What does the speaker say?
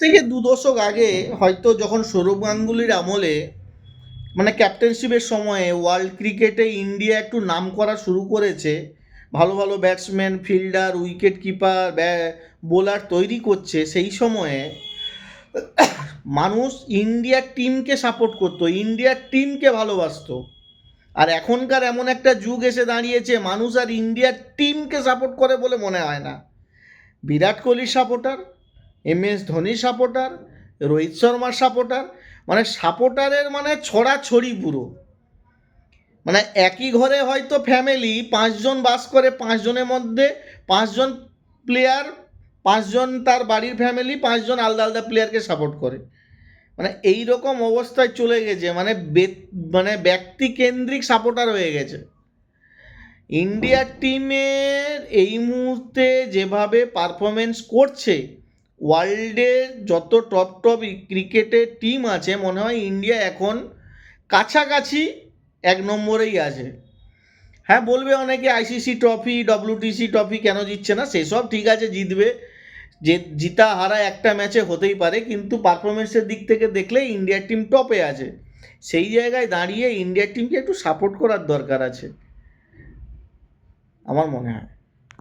থেকে দু দশক আগে হয়তো যখন সৌরভ গাঙ্গুলির আমলে মানে ক্যাপ্টেনশিপের সময়ে ওয়ার্ল্ড ক্রিকেটে ইন্ডিয়া একটু নাম করা শুরু করেছে, ভালো ভালো batsman fielder wicket keeper bowler তৈরি করছে, সেই সময়ে মানুষ ইন্ডিয়ার টিমকে সাপোর্ট করতো ইন্ডিয়ার টিমকে ভালোবাসতো। আর এখনকার এমন একটা যুগ এসে দাঁড়িয়েছে, মানুষ আর ইন্ডিয়ার টিমকে সাপোর্ট করে বলে মনে হয় না। বিরাট কোহলির সাপোর্টার এম এস ধোনির সাপোর্টার, রোহিত শর্মার সাপোর্টার মানে সাপোর্টারের মানে ছড়াছড়ি পুরো। মানে একই ঘরে হয়তো ফ্যামিলি পাঁচজন বাস করে, পাঁচজনের মধ্যে পাঁচজন প্লেয়ার পাঁচজন তার বাড়ির ফ্যামিলি পাঁচজন আলাদা আলাদা প্লেয়ারকে সাপোর্ট করে। মানে এই রকম অবস্থায় চলে গেছে মানে মানে ব্যক্তিকেন্দ্রিক সাপোর্টার হয়ে গেছে। ইন্ডিয়ার টিমের এই মুহূর্তে যেভাবে পারফরমেন্স করছে ওয়ার্ল্ডের যত টপ টপ ক্রিকেটের টিম আছে, মনে হয় ইন্ডিয়া এখন কাছাকাছি এক নম্বরেই আছে। হ্যাঁ বলবে অনেকে আইসিসি ট্রফি ডব্লিউটিসি ট্রফি কেন জিতছে না? সেসব ঠিক আছে, জিতবে। যে জিতা, হারা একটা ম্যাচে হতেই পারে, কিন্তু পারফরমেন্সের দিক থেকে দেখলে ইন্ডিয়ার টিম টপে আছে। সেই জায়গায় দাঁড়িয়ে ইন্ডিয়ার টিমকে একটু সাপোর্ট করার দরকার আছে। আমার মনে হয়।